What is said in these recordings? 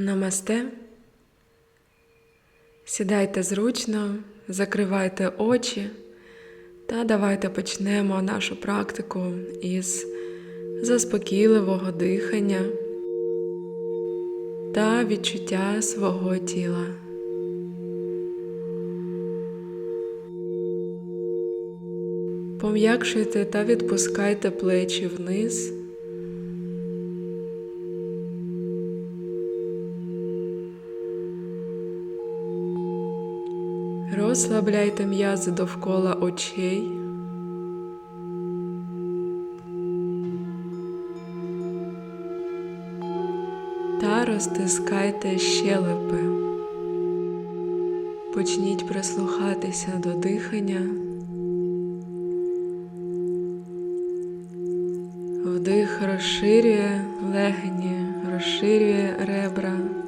Намасте. Сідайте зручно, закривайте очі та давайте почнемо нашу практику із заспокійливого дихання та відчуття свого тіла. Пом'якшуйте та відпускайте плечі вниз. Розслабляйте м'язи довкола очей. Та розтискайте щелепи. Почніть прислухатися до дихання. Вдих розширює легені, розширює ребра.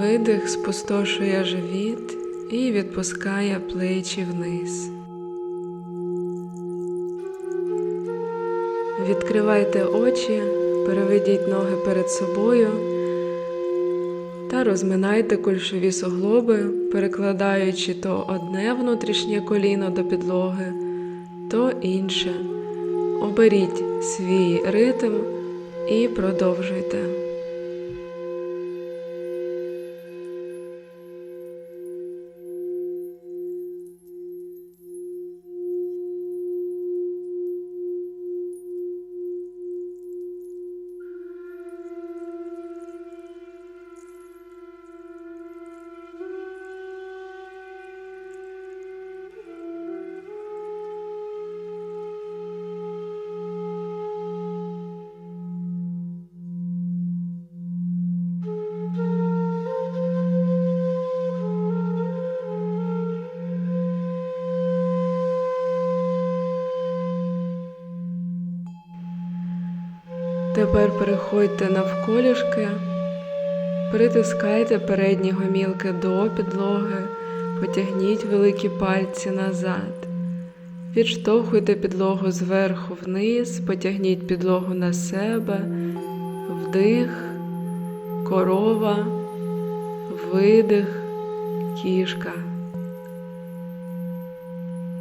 Видих спустошує живіт і відпускає плечі вниз. Відкривайте очі, переведіть ноги перед собою та розминайте кульшові суглоби, перекладаючи то одне внутрішнє коліно до підлоги, то інше. Оберіть свій ритм і продовжуйте. Тепер переходьте навколішки, притискайте передні гомілки до підлоги, потягніть великі пальці назад. Відштовхуйте підлогу зверху вниз, потягніть підлогу на себе, вдих, корова, видих, кішка.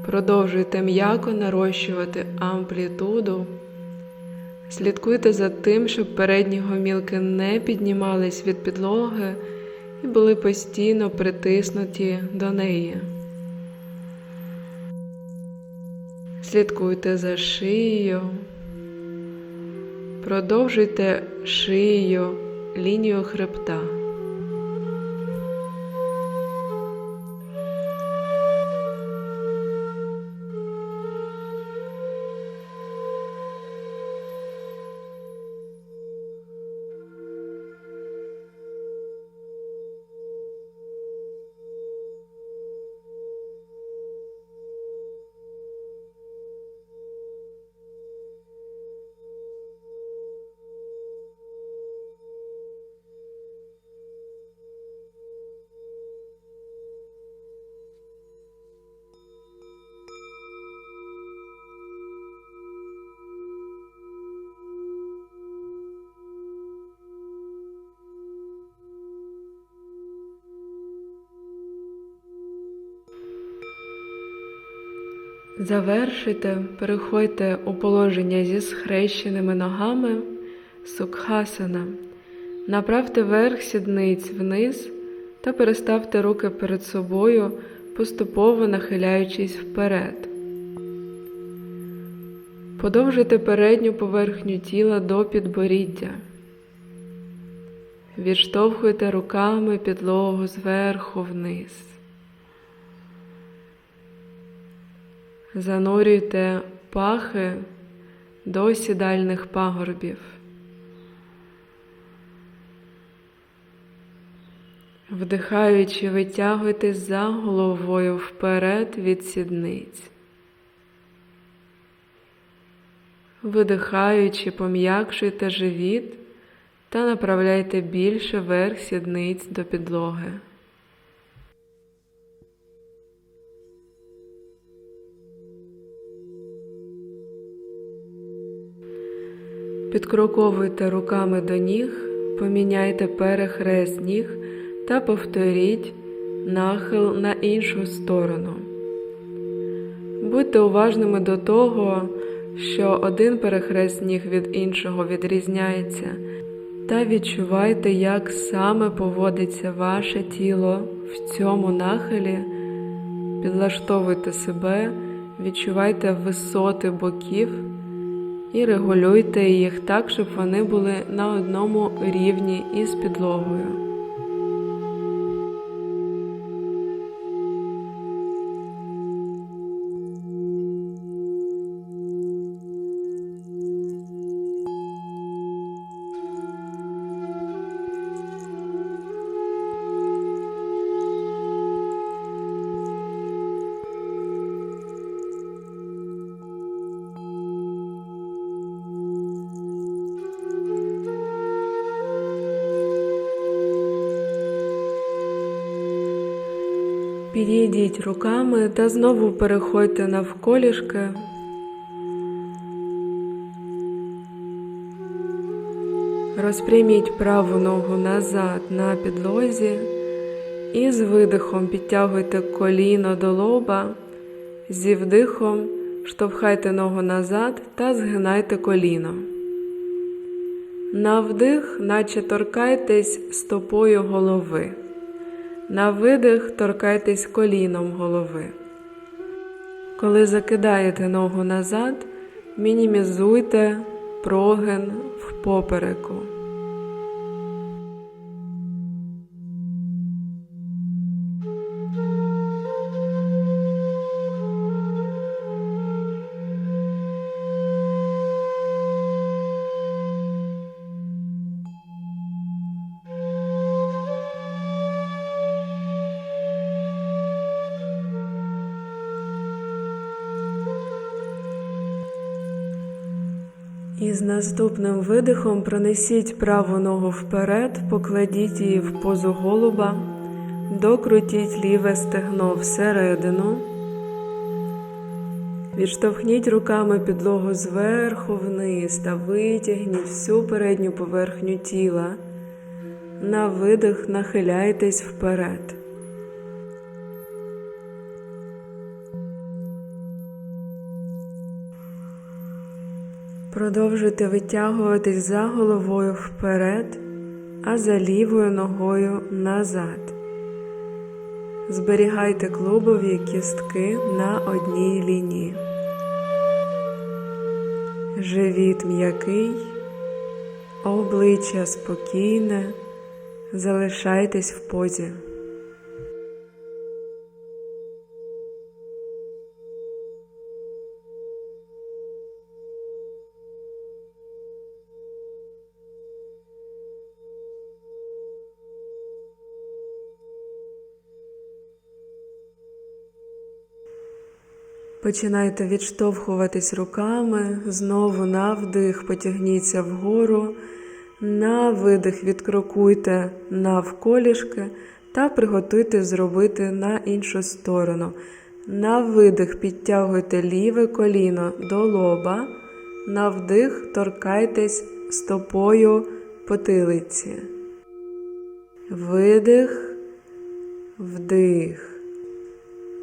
Продовжуйте м'яко нарощувати амплітуду. Слідкуйте за тим, щоб передні гомілки не піднімались від підлоги і були постійно притиснуті до неї. Слідкуйте за шиєю. Продовжуйте шию, лінію хребта. Завершуйте, переходьте у положення зі схрещеними ногами сукхасана. Направте верх сідниць вниз та переставте руки перед собою, поступово нахиляючись вперед. Подовжуйте передню поверхню тіла до підборіддя. Відштовхуйте руками підлогу зверху вниз. Занурюйте пахи до сідальних пагорбів. Вдихаючи, витягуйтесь за головою вперед від сідниць. Видихаючи, пом'якшуйте живіт та направляйте більше верх сідниць до підлоги. Підкроковуйте руками до ніг, поміняйте перехрест ніг та повторіть нахил на іншу сторону. Будьте уважними до того, що один перехрест ніг від іншого відрізняється, та відчувайте, як саме поводиться ваше тіло в цьому нахилі. Підлаштовуйте себе, відчувайте висоти боків і регулюйте їх так, щоб вони були на одному рівні із підлогою. Підійдіть руками та знову переходьте навколішки. Розпряміть праву ногу назад на підлозі і з видихом підтягуйте коліно до лоба, зі вдихом штовхайте ногу назад та згинайте коліно. На вдих, наче торкайтесь стопою голови. На видих торкайтесь коліном голови. Коли закидаєте ногу назад, мінімізуйте прогин в попереку. І з наступним видихом пронесіть праву ногу вперед, покладіть її в позу голуба, докрутіть ліве стегно всередину, відштовхніть руками підлогу зверху вниз та витягніть всю передню поверхню тіла. На видих нахиляйтесь вперед. Продовжуйте витягуватись за головою вперед, а за лівою ногою назад. Зберігайте клубові кістки на одній лінії. Живіт м'який, обличчя спокійне, залишайтесь в позі. Починайте відштовхуватись руками, знову на вдих потягніться вгору, на видих відкрокуйте навколішки та приготуйте зробити на іншу сторону. На видих підтягуйте ліве коліно до лоба, на вдих торкайтесь стопою потилиці. Видих, вдих.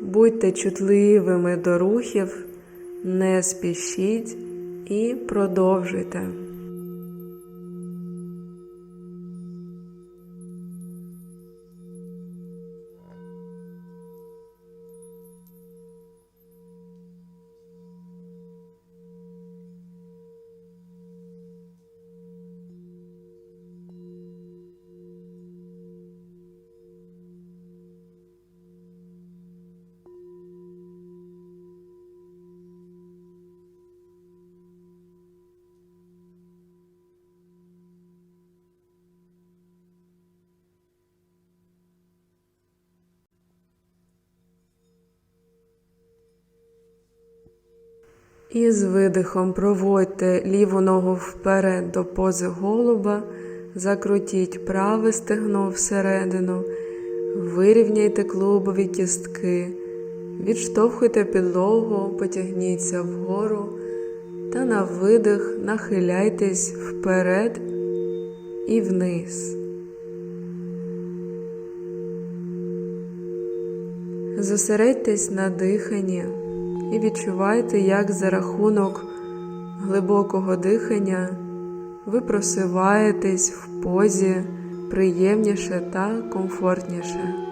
Будьте чутливими до рухів, не спішіть і продовжуйте. І з видихом проводьте ліву ногу вперед до пози голуба, закрутіть праве стегно всередину, вирівняйте клубові кістки, відштовхуйте підлогу, потягніться вгору та на видих нахиляйтесь вперед і вниз. Зосередьтесь на диханні і відчувайте, як за рахунок глибокого дихання ви просиваєтесь в позі приємніше та комфортніше.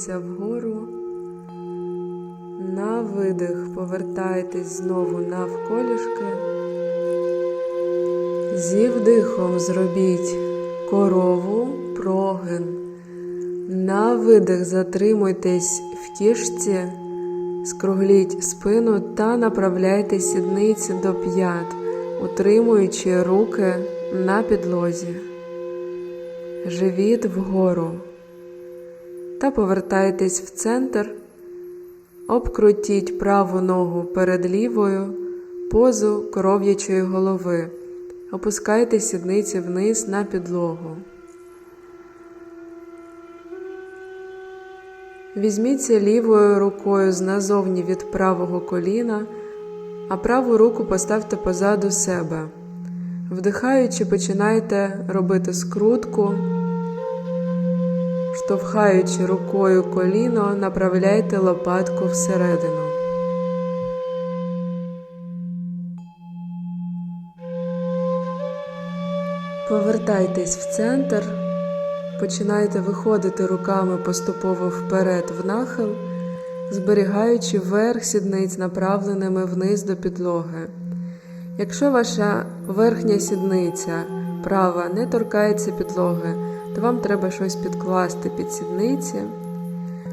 Потягніться вгору. На видих повертайтесь знову навколішки. Зі вдихом зробіть корову, прогин. На видих затримуйтесь в кішці, скругліть спину та направляйте сідниці до п'ят, утримуючи руки на підлозі. Живіт вгору. Та повертайтесь в центр. Обкрутіть праву ногу перед лівою, позу коров'ячої голови. Опускайте сідниці вниз на підлогу. Візьміться лівою рукою зназовні від правого коліна, а праву руку поставте позаду себе. Вдихаючи, починайте робити скрутку. Штовхаючи рукою коліно, направляйте лопатку всередину. Повертайтесь в центр, починайте виходити руками поступово вперед в нахил, зберігаючи верх сідниць направленими вниз до підлоги. Якщо ваша верхня сідниця права не торкається підлоги, то вам треба щось підкласти під сідниці,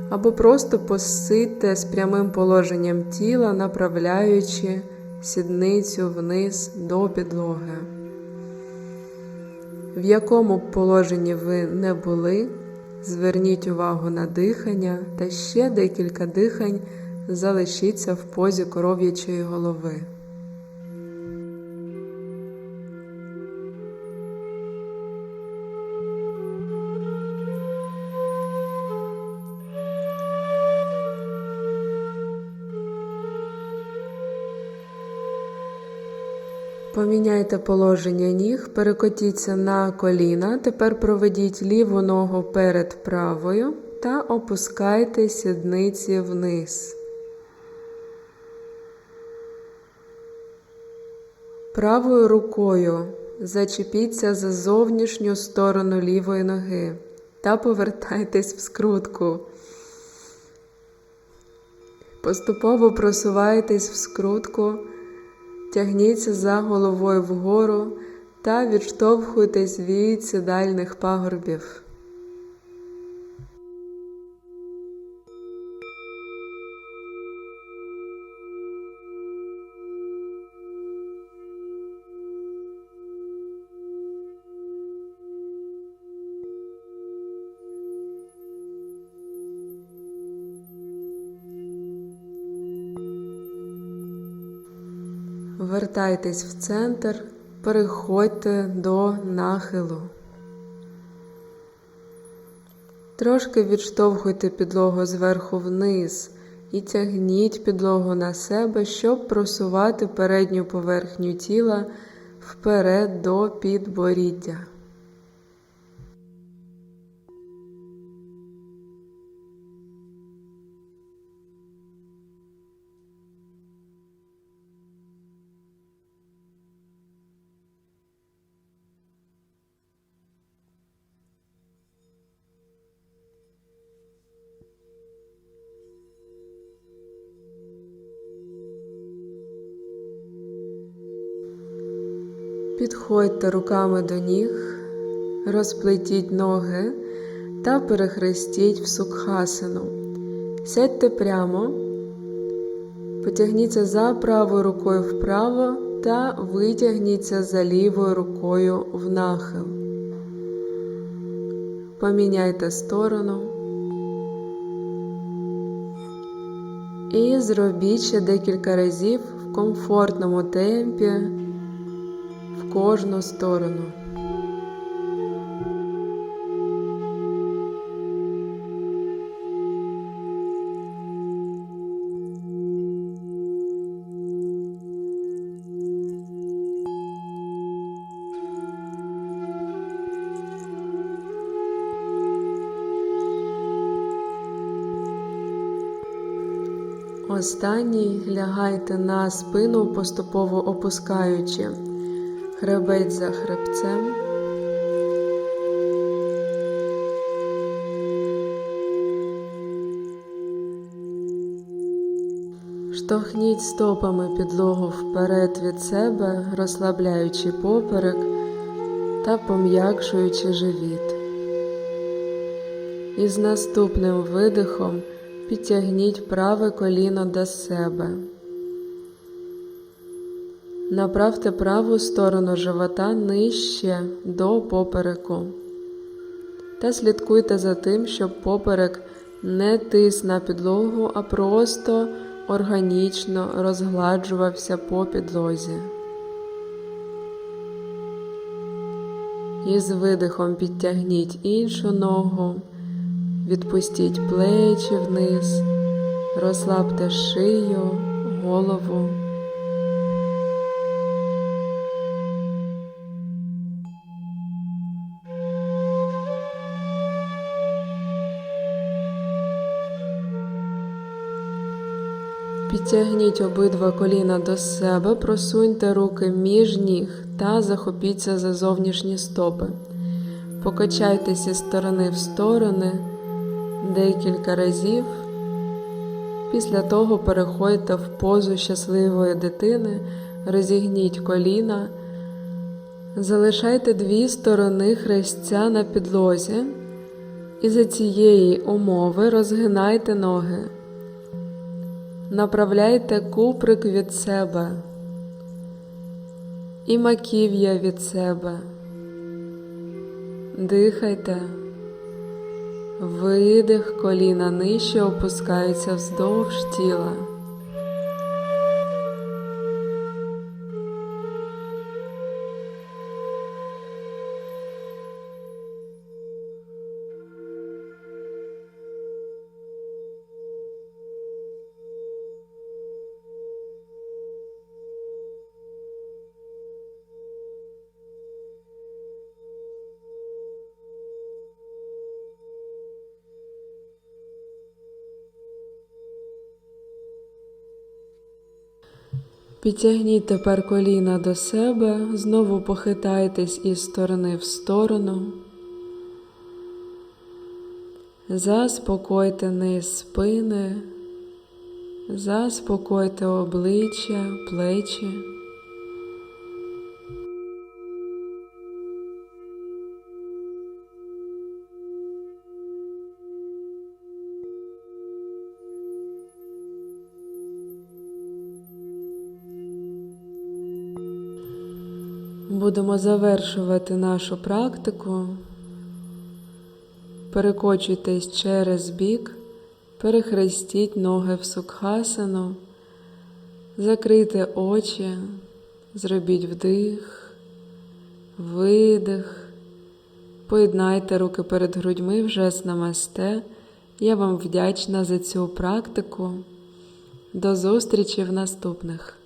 або просто посидьте з прямим положенням тіла, направляючи сідницю вниз до підлоги. В якому б положенні ви не були, зверніть увагу на дихання та ще декілька дихань залишіться в позі коров'ячої голови. Поміняйте положення ніг, перекотіться на коліна. Тепер проведіть ліву ногу перед правою та опускайте сідниці вниз. Правою рукою зачепіться за зовнішню сторону лівої ноги та повертайтесь в скрутку. Поступово просувайтесь в скрутку. Тягніться за головою вгору та відштовхуйтесь від сідальних пагорбів. Вертайтесь в центр, переходьте до нахилу. Трошки відштовхуйте підлогу зверху вниз і тягніть підлогу на себе, щоб просувати передню поверхню тіла вперед до підборіддя. Підходьте руками до ніг, розплетіть ноги та перехрестіть в сукхасину. Сядьте прямо, потягніться за правою рукою вправо та витягніться за лівою рукою в нахил. Поміняйте сторону. І зробіть ще декілька разів в комфортному темпі кожну сторону. Останній лягайте на спину, поступово опускаючи хребець за хребцем. Штовхніть стопами підлогу вперед від себе, розслабляючи поперек та пом'якшуючи живіт. І з наступним видихом підтягніть праве коліно до себе. Направте праву сторону живота нижче до попереку. Та слідкуйте за тим, щоб поперек не тис на підлогу, а просто органічно розгладжувався по підлозі. І з видихом підтягніть іншу ногу. Відпустіть плечі вниз, розслабте шию, голову. Підтягніть обидва коліна до себе, просуньте руки між ніг та захопіться за зовнішні стопи. Покачайтеся з сторони в сторони декілька разів. Після того переходьте в позу щасливої дитини, розігніть коліна, залишайте дві сторони хрестця на підлозі і за цієї умови розгинайте ноги. Направляйте куприк від себе і маків'я від себе. Дихайте. Видих, коліна нижче опускаються вздовж тіла. Підтягніть тепер коліна до себе, знову похитайтесь із сторони в сторону. Заспокойте низ спини, заспокойте обличчя, плечі. Будемо завершувати нашу практику. Перекочуйтесь через бік, перехрестіть ноги в сукхасану, закрийте очі, зробіть вдих, видих, поєднайте руки перед грудьми вже з намасте. Я вам вдячна за цю практику. До зустрічі в наступних.